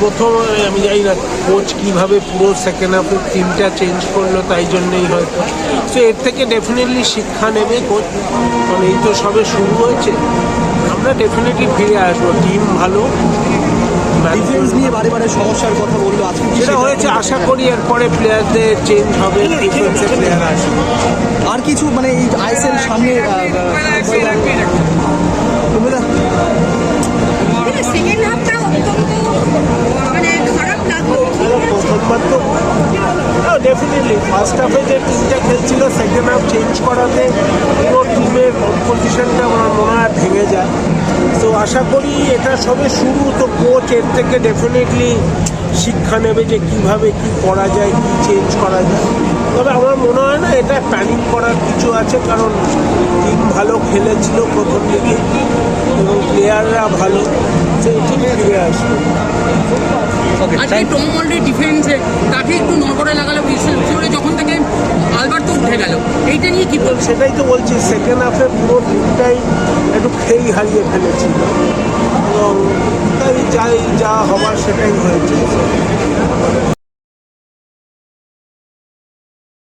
প্রথম আমি জানি না কোচ কীভাবে পুরো সেকেন্ড হাফের টিমটা চেঞ্জ করল তাই জন্যই হয়তো। তো এর থেকে ডেফিনেটলি শিক্ষা নেবে কোচ মানে এই তো সবে শুরু হয়েছে। আমরা ডেফিনেটলি ফিরে আসব। টিম ভালো। ডিফেন্স নিয়ে বারে বারে সমস্যার কথা বলল আজকে। সেটা- হয়েছে আশা করি এরপরে প্লেয়ারদের চেঞ্জ হবে। প্লেয়ার আসবে। আর কিছু মানে এই আইএসএল সামনে ডেফিনেটলি ফার্স্ট হাফে যে টিমটা খেলছিল সেকেন্ড হাফ চেঞ্জ করাতে পুরো টিমের কম্পোজিশনটা আমার মনে হয় ভেঙে যায়। তো আশা করি এটা সবে শুরু। তো কোচ এর থেকে ডেফিনেটলি শিক্ষা নেবে যে কীভাবে কি করা যায় কি চেঞ্জ করা যায়। তবে আমার মনে হয় না এটা প্ল্যানিং করার কিছু আছে কারণ টিম ভালো খেলেছিল প্রথম দিকে এবং প্লেয়াররা ভালো। তো টিম ফিরে আসবে। আজকে টম মল্ডের ডিফেন্সে তাকে গেল নিয়ে কি বলব সেটাই তো বলছি সেকেন্ড হাফে পুরো টিমটাই একটু খেই হারিয়ে ফেলেছিল। এবং তাই যাই, যা হবার সেটাই হয়েছে।